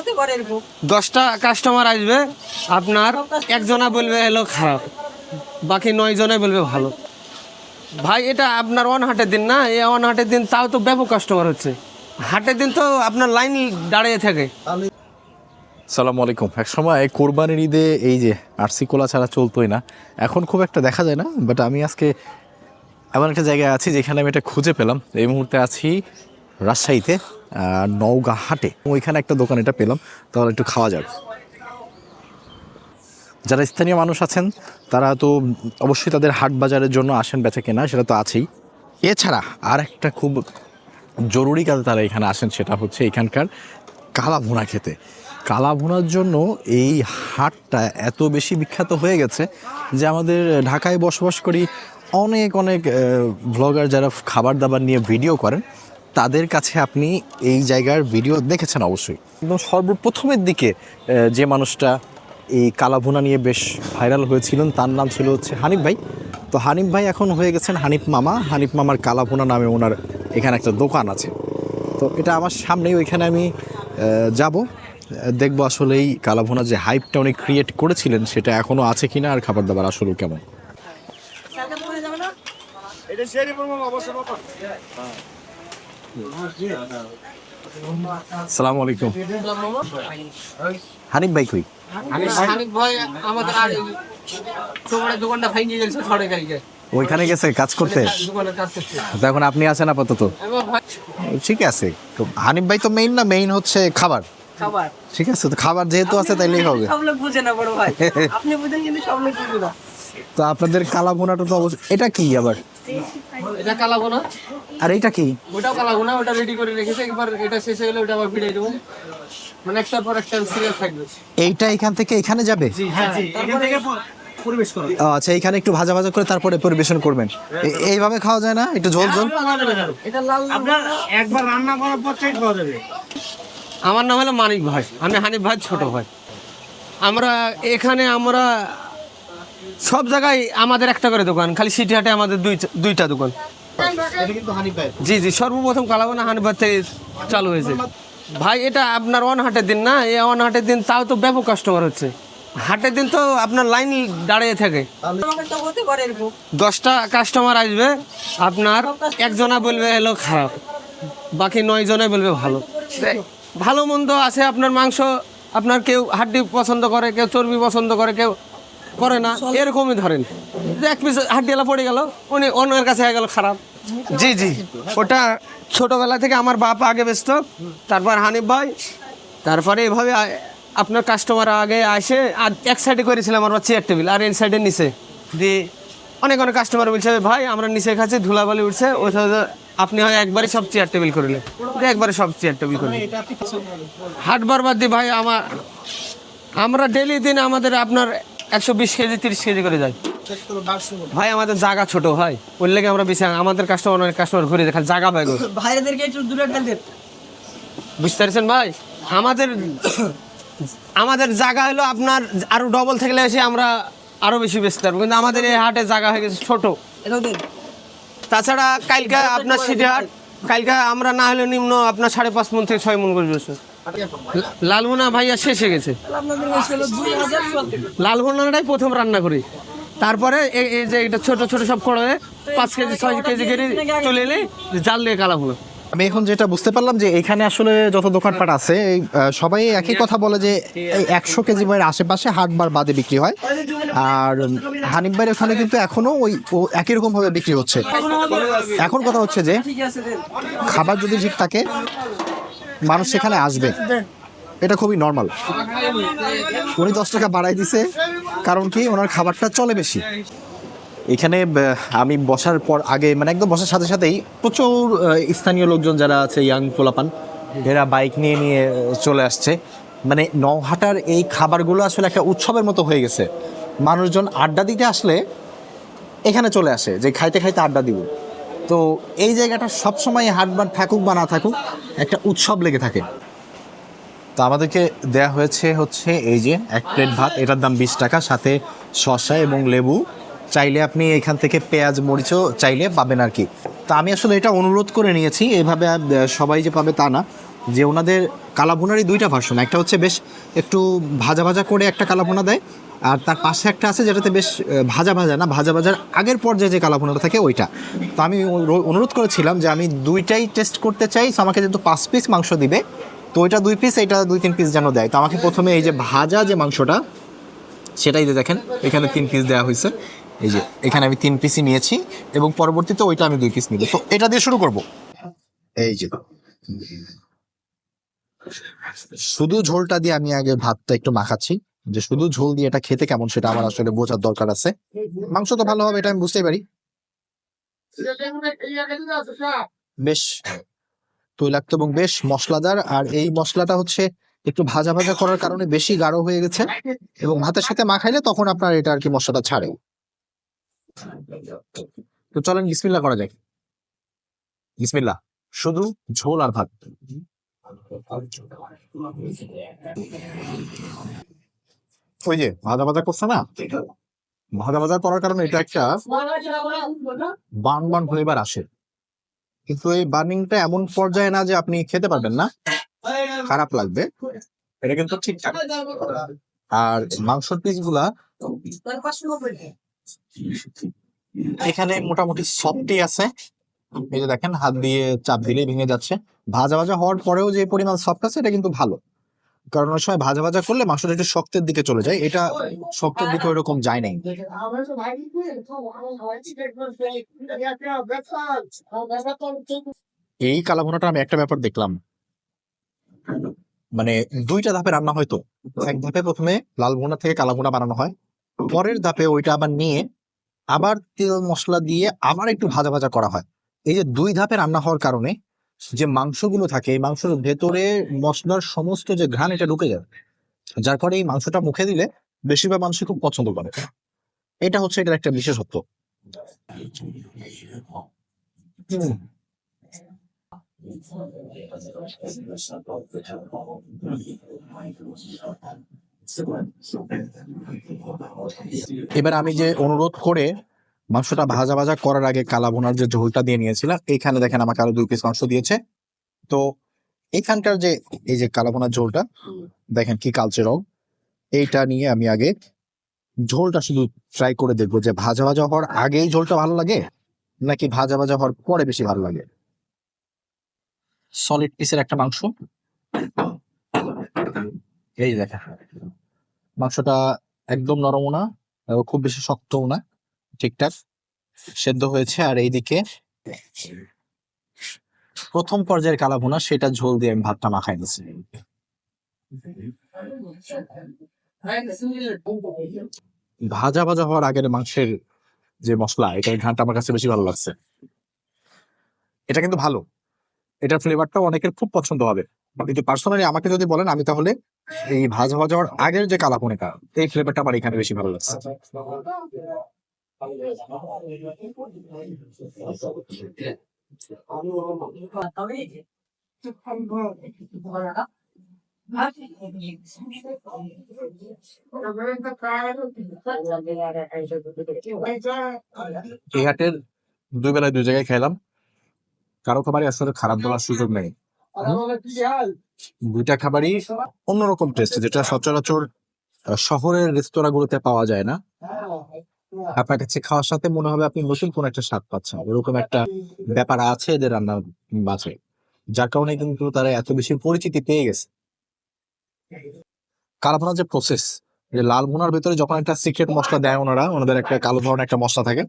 হতে পারে দশটা কাস্টমার আসবে আপনার একজনা বলবে হলো খারাপ বাকি নয় জনে বলবে ভালো। ভাই এটা আপনার অন হাটের দিন না এই অন হাটের দিন তাও তো ব্যাপক কাস্টমার হচ্ছে। হাটের দিন তো আপনার লাইন দাঁড়িয়ে থাকে। সালাম আলাইকুম। এক সময় কোরবানির ঈদে এই যে আরসি কোলা ছাড়া চলতোই না এখন খুব একটা দেখা যায় না বাট আমি আজকে এমন একটা জায়গায় আছি যেখানে আমি এটা খুঁজে পেলাম। এই মুহূর্তে আছি রাজশাহীতে নওগাঁ হাটে। ওইখানে একটা দোকান এটা পেলাম, তাহলে একটু খাওয়া যাবে যারা স্থানীয় মানুষ আছেন, তারা তো অবশ্যই তাদের হাট বাজারের জন্য আসেন বেচা কেনা, সেটা তো আছেই। এছাড়া আর একটা খুব জরুরি কাজে তারা এখানে আসেন, সেটা হচ্ছে এখানকার কালা ভুনা খেতে। কালা ভুনার জন্য এই হাটটা এত বেশি বিখ্যাত হয়ে গেছে যে আমাদের ঢাকায় বসবাস করি অনেক অনেক ব্লগার যারা খাবার দাবার নিয়ে ভিডিও করেন তাদের কাছে আপনি এই জায়গার ভিডিও দেখেছেন অবশ্যই। একদম সর্বপ্রথমের দিকে যে মানুষটা এই কালাভুনা নিয়ে বেশ ভাইরাল হয়েছিলেন, তার নাম ছিল হচ্ছে হানিফ ভাই। তো হানিফ ভাই এখন হয়ে গেছেন হানিফ মামা। হানিফ মামার কালাভুনা নামে ওনার এখানে একটা দোকান আছে। তো এটা আমার সামনেই, ওইখানে আমি যাব। দেখব আসলে এই কালাভুনা যে হাইপটা উনি ক্রিয়েট করেছিলেন, সেটা এখনও আছে কি না আর খাবার দাবার আসলে কেমন। না সালাম আলাইকুম হানিফ ভাই কই? হানিফ ভাই আমাদের আর তোমার দোকানটা ভেঙে গেছে ছড়ে গাড়িকে ওইখানে গেছে কাজ করতে? এখন আপনি আছেন আপাতত? ঠিক আছে। তো হানিফ ভাই তো মেইন না মেইন হচ্ছে খাবার। ঠিক আছে তো খাবার যেহেতু আছে তাইলেই হবে। সব লোক বুঝে না বড় ভাই। আপনি বুঝেন কিন্তু সব লোক বুঝবে না। তো আপনাদের কালা ভুনাটা তো অবশ্যই এটা কি আবার? এটা কালাবো না আর এটা কি? ওটাও কালাবো না ওটা রেডি করে রেখেছে একবার এটা শেষ হয়ে গেলে ওটা আবার ফিরে দেবো। মানে একটার পর একটা সিরিয়াল থাকবে। এইটা এখান থেকে এখানে যাবে? জি হ্যাঁ জি এখান থেকে পরিবেশ করো। আচ্ছা এখানে একটু ভাজা ভাজা করে তারপরে পরিবেশন করবেন। এইভাবে খাওয়া যায় না? একটু ঝোল ঝোল? এটা লাল আপনার একবার রান্না করার পর পাওয়া যাবে। আমার নাম হলো মানিক ভাই আমি হানিফ ভাই ছোট ভাই। আমরা এখানে আমরা সব জায়গায় আমাদের একটা করে দোকান খালি সিটি হাটে আমাদের দুই দুইটা দোকান। জি জি, সর্বপ্রথম কালাবানা হানিফ ভাই থেকে চালু হয়েছে। ভাই, এটা আপনার অন হাটের দিন না? এই অন হাটের দিন তাও তো ব্যাপক কাস্টমার হচ্ছে। হাটের দিন তো আপনার লাইন দাঁড়িয়ে থাকে। দশটা কাস্টমার আসবে, আপনার একজনা বলবে হলো খারাপ, বাকি নয় জনে বলবে ভালো। ভালো মন্দ আছে আপনার মাংস, আপনার কেউ হাড্ডি পছন্দ করে, কেউ চর্বি পছন্দ করে, কেউ করে না এরকমই ধরেন। যে এক পিস হাড্ডিওয়ালা পড়ে গেল উনি অন্যের কাছে হয়ে গেল খারাপ। জি জি। ওটা ছোটবেলা থেকে আমার বাপ আগে ব্যস্ত তারপর হানিফ ভাই তারপরে এভাবে আপনার কাস্টমার আগে আসে আর এক সাইডে করেছিলাম আমার চেয়ার টেবিল আর এই সাইডে নিচে। দিয়ে অনেক অনেক কাস্টমার বলছে ভাই আমরা নিচে খাচ্ছি ধুলাবালি উঠছে ওইটা আপনি হয় একবারই সব চেয়ার টেবিল করলেন একবারে সব চেয়ার টেবিল করলেন হাট বারবার দিয়ে ভাই আমার আমরা ডেলি দিন আমাদের আপনার একশো বিশ কেজি তিরিশ কেজি করে যায়। ভাই আমাদের জায়গা ছোট হয় ওর লেগে আমরা বেশি আমাদের কাস্টমার অনেক কাস্টমার ঘুরে দেখান জায়গা পাই গো। ভাইরাদেরকে একটু দূরে ঠেলতে বুঝতে পারছেন ভাই? আমাদের আমাদের জায়গা হলো আপনার আরও ডবল থাকলে এসে আমরা আরও বেশি বেচতে পারব। কিন্তু আমাদের এই হাটে জায়গা হয়ে গেছে ছোট। তাছাড়া কালকে আপনার সিটি হাট কালকে আমরা না হলে নিম্ন আপনার সাড়ে পাঁচ মন থেকে ছয় মন করে বেচবো। লালমোনা ভাইয়া শেষ হয়ে গেছে। লালমোনাটাই প্রথম রান্না করি। তারপরে এই- যে এটা ছোট ছোট সব করে পাঁচ কেজি, ছয় কেজি করে চলে এলে জাল দিয়ে কালা হলো। আমি এখন যেটা বুঝতে পারলাম যে এখানে আসলে যত দোকানপাট আছে সবাই একই কথা বলে যে এই একশো কেজি বইয়ের আশেপাশে হাট বার বাদে বিক্রি হয়। আর হানিফ ভাইয়ের ওখানে কিন্তু এখনও ওই একই রকমভাবে বিক্রি হচ্ছে। এখন কথা হচ্ছে যে, খাবার যদি ঠিক থাকে মানুষ সেখানে আসবে। এটা খুবই নর্মাল উনি দশ টাকা বাড়াই দিছে, কারণ কি ওনার খাবারটা চলে বেশি। এখানে আমি বসার পর আগে মানে একদম বসার সাথে সাথেই প্রচুর স্থানীয় লোকজন যারা আছে, ইয়াং পোলাপান, এরা বাইক নিয়ে নিয়ে চলে আসছে। মানে নহাটার এই খাবারগুলো আসলে একটা উৎসবের মতো হয়ে গেছে। মানুষজন আড্ডা দিতে আসলে এখানে চলে আসে, যে খাইতে খাইতে আড্ডা দিব। তো এই জায়গাটা সবসময় হাটবার থাকুক বা না থাকুক, একটা উৎসব লেগে থাকে। তো আমাদেরকে দেয়া হয়েছে হচ্ছে এই যে এক প্লেট ভাত, এটার দাম বিশ টাকা, সাথে শসা এবং লেবু। চাইলে আপনি এখান থেকে পেঁয়াজ, মরিচও চাইলে পাবেন আর কি। তা আমি আসলে এটা অনুরোধ করে নিয়েছি, এভাবে সবাই যে পাবে তা না। যে ওনাদের কালাভুনারই দুইটা ভার্সন একটা হচ্ছে বেশ একটু ভাজা ভাজা করে একটা কালাভুনা দেয় আর তার পাশে একটা আছে যেটাতে বেশ ভাজা ভাজা না, ভাজা ভাজার আগের পর্যায়ে যে কালাভুনাটা থাকে ওইটা। তো আমি অনুরোধ করেছিলাম যে আমি দুইটাই টেস্ট করতে চাই আমাকে যেহেতু পাঁচ পিস মাংস দিবে, তো ওইটা দুই পিস এটা দুই, তিন পিস যেন দেয়। তো আমাকে প্রথমে এই যে ভাজা যে মাংসটা, সেটাই দেখেন, এখানে তিন পিস দেওয়া হয়েছে। এই যে, এখানে আমি তিন পিসই নিয়েছি, এবং পরবর্তীতে ওইটা আমি দুই পিস নিব। তো এটা দিয়ে শুরু করব। এই যে। শুধু ঝোলটা দিয়ে আমি আগে ভাতটা একটু মাখাচ্ছি। যে শুধু ঝোল দিয়ে এটা খেতে কেমন সেটা আমার আসলে বোঝার দরকার আছে। মাংস তো ভালো হবে এটা আমি বুঝতেই পারি। বেশ। তৈলাক্ত এবং বেশ মশলাদার। আর এই মশলাটা হচ্ছে একটু ভাজা ভাজা করার কারণে বেশি গাঢ় হয়ে গেছে। এবং ভাতের সাথে মাখাইলে তখন আপনার এটা আর কি মশলাটা ছাড়ে তো চলেন বিসমিল্লা করা যায় বিসমিল্লা শুধু ঝোল আর ভাত। ওই যে ভাজা ভাজা করছে না? ভাজা ভাজা করার কারণে এটা একটা বান বান ফ্লেভার আসে। কিন্তু এই বার্নিংটা এমন পর্যায়ে না যে আপনি খেতে পারবেন না। খারাপ লাগবে। এটা কিন্তু ঠিকঠাক। আর মাংসর পিসগুলা এখানে মোটামুটি সফটই আছে। এই যে দেখেন, হাত দিয়ে চাপ দিলেই ভেঙে যাচ্ছে। ভাজা ভাজা হওয়ার পরেও যে পরিমাণ সফট আছে, এটা কিন্তু ভালো। কারণ অনেক সময় ভাজা ভাজা করলে মাংসটা একটু শক্তের দিকে চলে যায়। এটা শক্তের দিকে ওইরকম যায় নাই। এই কালাভুনাটা আমি একটা ব্যাপার দেখলাম। মানে দুইটা ধাপে রান্না হয়তো এক ধাপে প্রথমে লাল ভুনা থেকে কালা ভুনা বানানো হয়। পরের ধাপে ওইটা আবার নিয়ে আবার তেল মশলা দিয়ে আবার একটু ভাজা ভাজা করা হয়। এই যে দুই ধাপে রান্না হওয়ার কারণে যে মাংসগুলো থাকে, এই মাংসের ভেতরে মশলার সমস্ত যে ঘ্রাণ, এটা ঢুকে যায় যার ফলে এই মাংসটা মুখে দিলে বেশিরভাগ মানুষই খুব পছন্দ করে। এটা হচ্ছে এটার একটা বিশেষত্ব। এবার আমি যে অনুরোধ করে মাংসটা ভাজা ভাজা করার আগে কালা ভুনার যে ঝোলটা দিয়ে নিয়েছিলাম এইখানে দেখেন আমাকে আরও দুই পিস মাংস দিয়েছে। তো এখানকার যে এই যে কালা ভুনার ঝোলটা দেখেন কি কালচে রং এইটা নিয়ে আমি আগে ঝোলটা শুধু ট্রাই করে দেখব যে ভাজা ভাজা হওয়ার আগেই ঝোলটা ভালো লাগে নাকি ভাজা ভাজা হওয়ার পরে বেশি ভালো লাগে। সলিড পিসের একটা মাংস। এই দেখেন মাংসটা একদম নরমও না খুব বেশি শক্তও না। ঠিকঠাক সেদ্ধ হয়েছে আর এইদিকে প্রথম পর্যায়ের কালা ভুনা সেটা ঝোল দিয়ে আমি ভাতটা মাখাই দিচ্ছি। ভাজা ভাজা হওয়ার আগের মাংসের যে মশলা, এটার ঘ্রাণটা আমার কাছে বেশি ভালো লাগছে। এটা কিন্তু ভালো। এটার ফ্লেভারটা অনেকের খুব পছন্দ হবে। কিন্তু পার্সোনালি আমাকে যদি বলেন, আমি তাহলে এই ভাজা ভাজা হওয়ার আগের যে কালাপুনিটা এই ফ্লেভারটা আমার এখানে বেশি ভালো লাগছে। এই হাটের দুই বেলায় দুই জায়গায় খেলাম কারও খাবারই আসলে খারাপ বলার সুযোগ নেই। দুইটা খাবারই অন্যরকম টেস্ট যেটা সচরাচর শহরের রেস্তোরাঁগুলোতে পাওয়া যায় না। আপনার কাছে খাওয়ার সাথে মনে হবে আপনি নতুন কোন একটা স্বাদ পাচ্ছেন। ওরকম একটা ব্যাপার আছে এদের রান্নার মাঝে, যার কারণে কিন্তু তারা এত বেশি পরিচিতি পেয়ে গেছে। কালাভুনার যে প্রসেস যে লাল ভুনার ভেতরে যখন একটা সিক্রেট মশলা দেয় ওনারা, ওনাদের একটা কালো ধরনের একটা মশলা থাকে,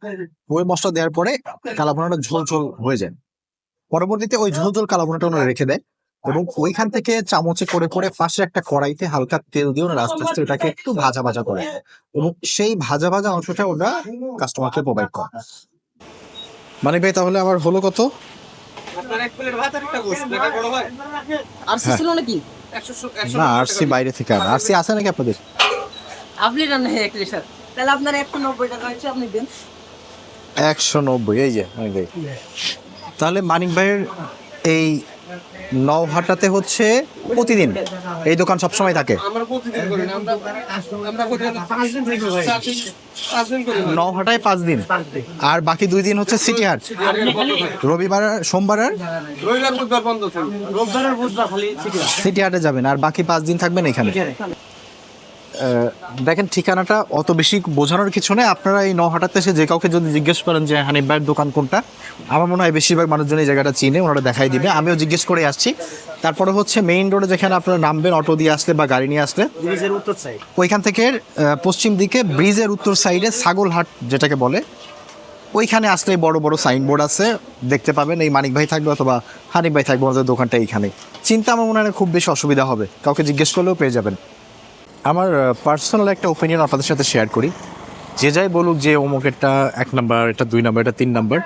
ওই মশলা দেওয়ার পরে কালাভুনাটা ঝোল ঝোল হয়ে যায়। পরবর্তীতে ওই ঝোল ঝোল কালাভুনাটা ওনারা রেখে দেয়। এবং ওইখান থেকে চামচে করে করে পাশে একটা কড়াইতে হালকা তেল দিয়ে ওনারা আস্তে আস্তে ওটাকে একটু ভাজা ভাজা করে। এবং সেই ভাজা ভাজা অংশটা ওরা কাস্টমারকে প্রোভাইড করে। মানে ভাই তাহলে আমার হলো কত? আপনার এক আর একটা গোস্ত এটা বড় হয়। আর হ্যাঁ। না আরসি বাইরে থেকে আনা। আরসি আছে নাকি আপনাদের? আপনি রান্না এক লিটার। তাহলে আপনার একশো নব্বই টাকা হচ্ছে আপনি দেন। একশো নব্বই এই যে মানিক ভাই। তাহলে মানিক ভাইয়ের এই নওহাটাতে হচ্ছে প্রতিদিন এই দোকান সবসময় থাকে। আমরা প্রতিদিন করি না আমরা আমরা করি না পাঁচ দিন থেকে ভাই চার দিন পাঁচ দিন করি। না নওহাটায় পাঁচ দিন। আর বাকি দুই দিন হচ্ছে সিটি হাট রবিবার আর সোমবার আর? রবিবার বুধবার বন্ধ থাকবে রোববারের বুধবার খালি সিটি হাটে যাবেন আর বাকি পাঁচ দিন থাকবেন এখানে। দেখেন ঠিকানাটা অত বেশি বোঝানোর কিছু নেই। আপনারা এই নহাটাতে এসে যে কাউকে যদি জিজ্ঞেস করেন যে হানিফ ভাইয়ের দোকান কোনটা? আমার মনে হয় বেশিরভাগ মানুষজন এই জায়গাটা চিনে ওনারা দেখাই দিবে। আমিও জিজ্ঞেস করে আসছি। তারপরে হচ্ছে মেইন রোডে যেখানে আপনারা নামবেন অটো দিয়ে আসলে বা গাড়ি নিয়ে আসলে ওইখান থেকে পশ্চিম দিকে ব্রিজের উত্তর সাইডে ছাগলহাট যেটাকে বলে ওইখানে আসলে বড় বড় সাইনবোর্ড আছে। দেখতে পাবেন এই মানিক ভাই থাকবে অথবা হানিফ ভাই থাকবে আমাদের দোকানটা এইখানে চিন্তা আমার মনে হয় খুব বেশি অসুবিধা হবে। কাউকে জিজ্ঞেস করলেও পেয়ে যাবেন। আমার পার্সোনাল একটা ওপিনিয়ন আপনাদের সাথে শেয়ার করি। যে যাই বলুক যে অমুকেরটা এক নাম্বার এটা দুই নাম্বার এটা তিন নাম্বার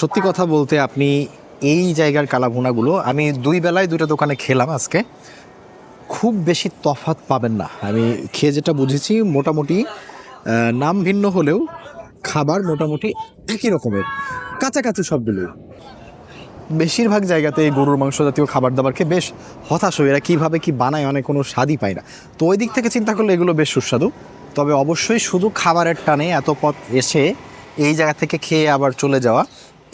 সত্যি কথা বলতে আপনি এই জায়গার কালাভুনাগুলো, আমি দুই বেলায় দুটো দোকানে খেলাম আজকে, খুব বেশি তফাত পাবেন না। আমি খেয়ে যেটা বুঝেছি, মোটামুটি নাম ভিন্ন হলেও খাবার মোটামুটি একই রকমের। কাছাকাছি সবগুলো বেশিরভাগ জায়গাতে এই গরুর মাংস জাতীয় খাবার দাবার খেয়ে বেশ হতাশ হয়ে। এরা কীভাবে কি বানায়, অনেক কোনো স্বাদই পায় না। তো ওই দিক থেকে চিন্তা করলে এগুলো বেশ সুস্বাদু। তবে অবশ্যই শুধু খাবারের টানে এত পথ এসে এই জায়গা থেকে খেয়ে আবার চলে যাওয়া,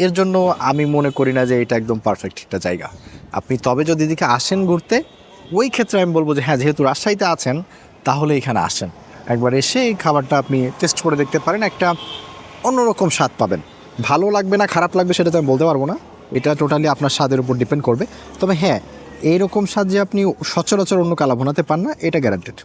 এর জন্য আমি মনে করি না যে এটা একদম পারফেক্ট একটা জায়গা। আপনি তবে যদি এদিকে আসেন ঘুরতে, ওই ক্ষেত্রে আমি বলব যে হ্যাঁ যেহেতু রাজশাহীতে আছেন, তাহলে এখানে আসেন। একবার এসে এই খাবারটা আপনি টেস্ট করে দেখতে পারেন, একটা অন্যরকম স্বাদ পাবেন। ভালো লাগবে না, খারাপ লাগবে সেটা তো আমি বলতে পারব না। এটা টোটালি আপনার স্বাদের উপর ডিপেন্ড করবে। তবে হ্যাঁ এইরকম স্বাদ যে আপনি সচরাচর অন্য কালা ভোনাতে পান না, এটা গ্যারান্টেড